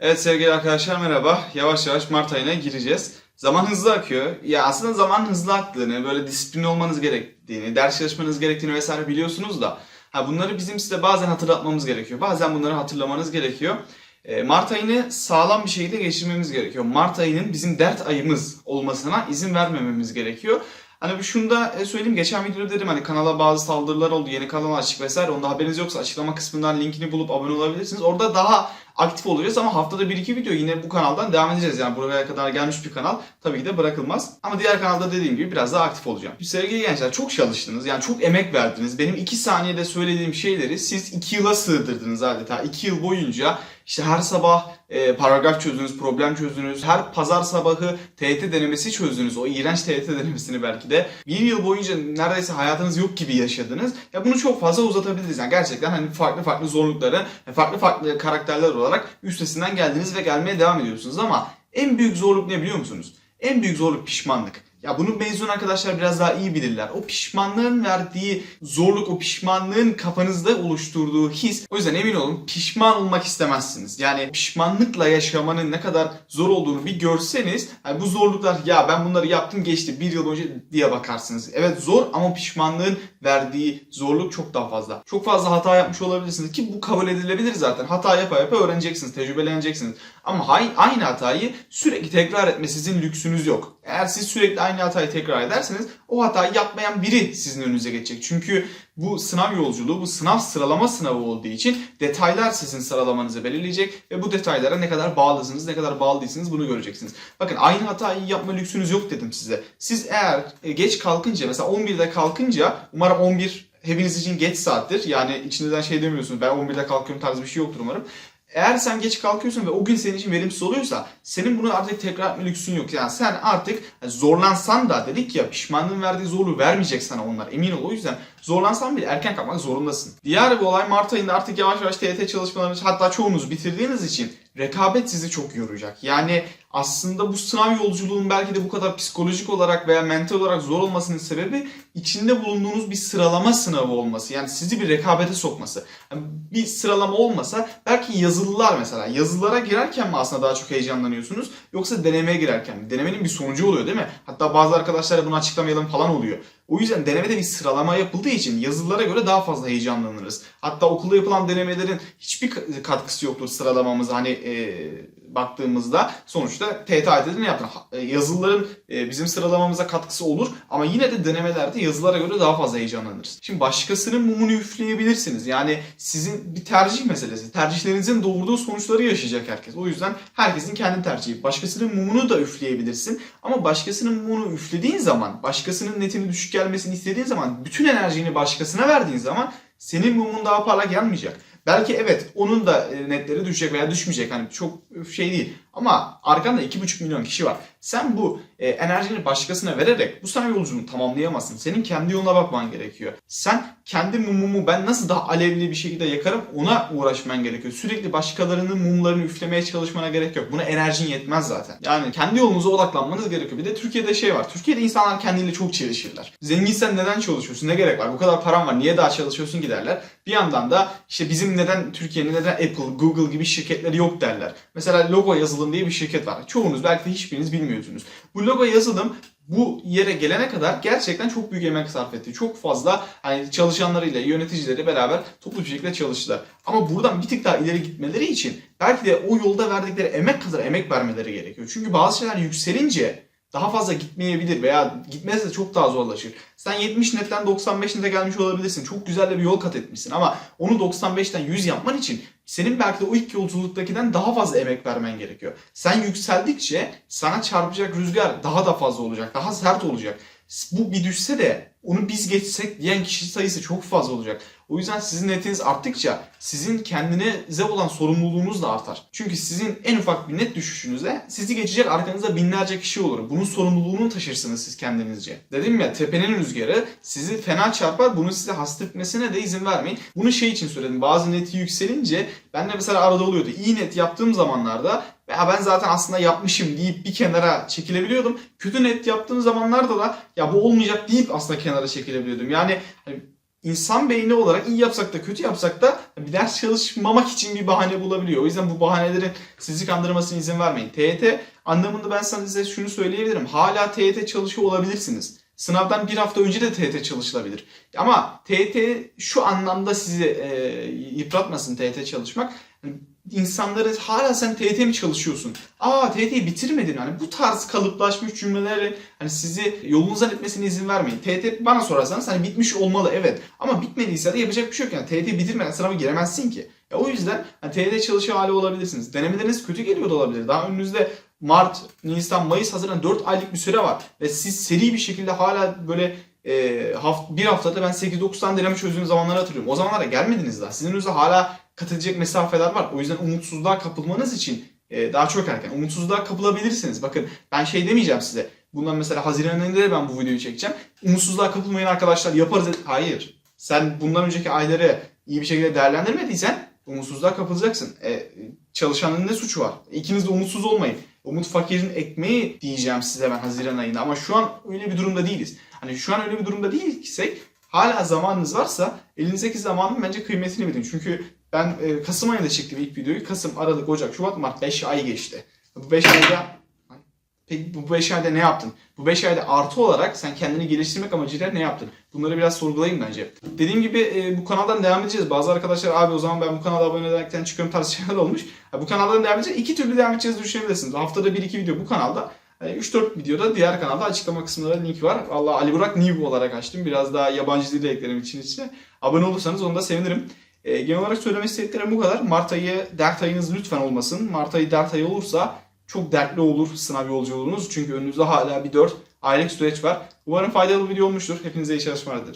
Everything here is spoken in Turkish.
Evet sevgili arkadaşlar merhaba. Yavaş yavaş Mart ayına gireceğiz. Zaman hızlı akıyor. Ya aslında zaman hızlı aktığını, böyle disiplinli olmanız gerektiğini, ders çalışmanız gerektiğini vesaire biliyorsunuz da ha bunları bizim size bazen hatırlatmamız gerekiyor. Bazen bunları hatırlamanız gerekiyor. E, Mart ayını sağlam bir şekilde geçirmemiz gerekiyor. Mart ayının bizim dert ayımız olmasına izin vermememiz gerekiyor. Hani şunu da e, söyleyeyim. Geçen videoda dedim hani kanala bazı saldırılar oldu. Yeni kanal açık vesaire. Onda haberiniz yoksa açıklama kısmından linkini bulup abone olabilirsiniz. Orada daha aktif olacağız ama haftada 1-2 video yine bu kanaldan devam edeceğiz. Yani buraya kadar gelmiş bir kanal tabii ki de bırakılmaz. Ama diğer kanalda dediğim gibi biraz daha aktif olacağım. Sevgili gençler çok çalıştınız. Yani çok emek verdiniz. Benim 2 saniyede söylediğim şeyleri siz 2 yıla sığdırdınız adeta. 2 yıl boyunca işte her sabah e, paragraf çözdünüz, problem çözdünüz. Her pazar sabahı TYT denemesi çözdünüz. O iğrenç TYT denemesini belki de. Bir yıl boyunca neredeyse hayatınız yok gibi yaşadınız. Ya bunu çok fazla uzatabiliriz. Yani gerçekten hani farklı farklı zorlukları, farklı farklı karakterler olarak üstesinden geldiniz ve gelmeye devam ediyorsunuz. Ama en büyük zorluk ne biliyor musunuz? En büyük zorluk pişmanlık. Ya bunu mezun arkadaşlar biraz daha iyi bilirler. O pişmanlığın verdiği zorluk, o pişmanlığın kafanızda oluşturduğu his. O yüzden emin olun pişman olmak istemezsiniz. Yani pişmanlıkla yaşamanın ne kadar zor olduğunu bir görseniz yani bu zorluklar ya ben bunları yaptım geçti bir yıl önce diye bakarsınız. Evet zor ama pişmanlığın verdiği zorluk çok daha fazla. Çok fazla hata yapmış olabilirsiniz ki bu kabul edilebilir zaten. Hata yapa yapa öğreneceksiniz, tecrübeleneceksiniz. Ama aynı hatayı sürekli tekrar etme sizin lüksünüz yok. Eğer siz sürekli aynı hatayı tekrar ederseniz o hatayı yapmayan biri sizin önünüze geçecek. Çünkü bu sınav yolculuğu, bu sınav sıralama sınavı olduğu için detaylar sizin sıralamanızı belirleyecek ve bu detaylara ne kadar bağlısınız, ne kadar bağlı değilsiniz bunu göreceksiniz. Bakın aynı hatayı yapma lüksünüz yok dedim size. Siz eğer e, geç kalkınca mesela 11'de kalkınca umarım 11 hepiniz için geç saattir. Yani içinizden şey demiyorsunuz ben 11'de kalkıyorum tarzı bir şey yoktur umarım. Eğer sen geç kalkıyorsun ve o gün senin için verimsiz oluyorsa senin bunu artık tekrar etme lüksün yok. Yani sen artık zorlansan da dedik ya pişmanlığın verdiği zorluğu vermeyecek sana onlar emin ol. O yüzden zorlansan bile erken kalkmak zorundasın. Diğer bir olay Mart ayında artık yavaş yavaş TYT çalışmalarını hatta çoğunuz bitirdiğiniz için rekabet sizi çok yoracak. Yani aslında bu sınav yolculuğun belki de bu kadar psikolojik olarak veya mental olarak zor olmasının sebebi içinde bulunduğunuz bir sıralama sınavı olması. Yani sizi bir rekabete sokması. Yani bir sıralama olmasa belki yazılılar mesela. Yazılara girerken mi aslında daha çok heyecanlanıyorsunuz yoksa denemeye girerken mi? Denemenin bir sonucu oluyor değil mi? Hatta bazı arkadaşlar bunu açıklamayalım falan oluyor. O yüzden denemede bir sıralama yapıldığı için yazılılara göre daha fazla heyecanlanırız. Hatta okulda yapılan denemelerin hiçbir katkısı yoktur sıralamamıza hani e, baktığımızda. Sonuçta TYT'de ne yaptın? E, Yazılıların e, bizim sıralamamıza katkısı olur ama yine de denemelerde yazılara göre daha fazla heyecanlanırız. Şimdi başkasının mumunu üfleyebilirsiniz. Yani sizin bir tercih meselesi. Tercihlerinizin doğurduğu sonuçları yaşayacak herkes. O yüzden herkesin kendi tercihi. Başkasının mumunu da üfleyebilirsin ama başkasının mumunu üflediğin zaman, başkasının netini düşük gelmesini istediğin zaman, bütün enerjini başkasına verdiğin zaman senin mumun daha parlak yanmayacak. Belki evet onun da e, netleri düşecek veya düşmeyecek. Hani çok şey değil. Ama arkanda 2,5 milyon kişi var. Sen bu e, enerjini başkasına vererek bu sana yolculuğunu tamamlayamazsın. Senin kendi yoluna bakman gerekiyor. Sen kendi mumumu ben nasıl daha alevli bir şekilde yakarım ona uğraşman gerekiyor. Sürekli başkalarının mumlarını üflemeye çalışmana gerek yok. Buna enerjin yetmez zaten. Yani kendi yolunuza odaklanmanız gerekiyor. Bir de Türkiye'de şey var. Türkiye'de insanlar kendiyle çok çelişirler. Zenginsen neden çalışıyorsun? Ne gerek var? Bu kadar param var. Niye daha çalışıyorsun ki derler. Bir yandan da işte bizim neden Türkiye'nin neden Apple, Google gibi şirketleri yok derler. Mesela logo yazılım diye bir şirket var. Çoğunuz belki de hiçbiriniz bilmiyorsunuz. Bu logo yazılım bu yere gelene kadar gerçekten çok büyük emek sarf etti. Çok fazla hani çalışanlarıyla, yöneticileri beraber toplu bir şekilde çalıştılar. Ama buradan bir tık daha ileri gitmeleri için belki de o yolda verdikleri emek kadar emek vermeleri gerekiyor. Çünkü bazı şeyler yükselince daha fazla gitmeyebilir veya gitmezse çok daha zorlaşır. Sen 70 netten 95 nete gelmiş olabilirsin. Çok güzel de bir yol kat etmişsin ama onu 95'ten 100 yapman için senin belki de o ilk yolculuktakinden daha fazla emek vermen gerekiyor. Sen yükseldikçe sana çarpacak rüzgar daha da fazla olacak. Daha sert olacak. Bu bir düşse de onu biz geçsek diyen kişi sayısı çok fazla olacak. O yüzden sizin netiniz arttıkça sizin kendinize olan sorumluluğunuz da artar. Çünkü sizin en ufak bir net düşüşünüzde sizi geçecek arkanızda binlerce kişi olur. Bunun sorumluluğunu taşırsınız siz kendinizce. Dedim ya tepenin rüzgarı sizi fena çarpar. Bunu size hasta etmesine de izin vermeyin. Bunu şey için söyledim. Bazı neti yükselince ben de mesela arada oluyordu. İyi net yaptığım zamanlarda veya ben zaten aslında yapmışım deyip bir kenara çekilebiliyordum. Kötü net yaptığım zamanlarda da ya bu olmayacak deyip aslında kenara çekilebiliyordum. Yani hani insan beyni olarak iyi yapsak da kötü yapsak da bir ders çalışmamak için bir bahane bulabiliyor. O yüzden bu bahanelerin sizi kandırmasına izin vermeyin. TYT anlamında ben sana size şunu söyleyebilirim. Hala TYT çalışıyor olabilirsiniz. Sınavdan bir hafta önce de TYT çalışılabilir. Ama TYT şu anlamda sizi e, yıpratmasın TYT çalışmak. İnsanları hala sen TYT mi çalışıyorsun? Aa TYT'yi bitirmedin. Hani bu tarz kalıplaşmış cümleleri hani sizi yolunuzdan etmesine izin vermeyin. TYT bana sorarsanız hani bitmiş olmalı evet. Ama bitmediyse de yapacak bir şey yok. Yani TYT bitirmeden sınava giremezsin ki. Ya o yüzden hani TYT çalışıyor hali olabilirsiniz. Denemeleriniz kötü geliyor da olabilir. Daha önünüzde Mart, Nisan, Mayıs, Haziran 4 aylık bir süre var. Ve siz seri bir şekilde hala böyle e, haft bir haftada ben 8-9 tane deneme çözdüğüm zamanları hatırlıyorum. O zamanlara gelmediniz daha. Sizin önünüzde hala katılacak mesafeler var. O yüzden umutsuzluğa kapılmanız için e, daha çok erken. Umutsuzluğa kapılabilirsiniz. Bakın ben şey demeyeceğim size. Bundan mesela Haziran ayında da ben bu videoyu çekeceğim. Umutsuzluğa kapılmayın arkadaşlar yaparız. Hayır. Sen bundan önceki ayları iyi bir şekilde değerlendirmediysen umutsuzluğa kapılacaksın. E, çalışanın ne suçu var? İkiniz de umutsuz olmayın. Umut fakirin ekmeği diyeceğim size ben Haziran ayında ama şu an öyle bir durumda değiliz. Hani şu an öyle bir durumda değilsek hala zamanınız varsa elinizdeki zamanın bence kıymetini bilin. Çünkü ben e, Kasım ayında çektim ilk videoyu. Kasım, Aralık, Ocak, Şubat, Mart 5 ay geçti. Bu 5 ayda Peki bu 5 ayda ne yaptın? Bu 5 ayda artı olarak sen kendini geliştirmek amacıyla ne yaptın? Bunları biraz sorgulayın bence. Dediğim gibi e, bu kanaldan devam edeceğiz. Bazı arkadaşlar abi o zaman ben bu kanala abone ederken çıkıyorum tarzı şeyler olmuş. Ha, bu kanaldan devam edeceğiz. İki türlü devam edeceğiz düşünebilirsiniz. Haftada 1-2 video bu kanalda. E, 3-4 videoda diğer kanalda açıklama kısmında link var. Allah Ali Burak New olarak açtım. Biraz daha yabancı dil eklerim için içine. Abone olursanız onu da sevinirim. E, genel olarak söylemek istediklerim bu kadar. Mart ayı dert ayınız lütfen olmasın. Mart ayı dert ayı olursa çok dertli olur sınav yolculuğunuz. Çünkü önünüzde hala bir 4 aylık süreç var. Umarım faydalı bir video olmuştur. Hepinize iyi çalışmalar dilerim.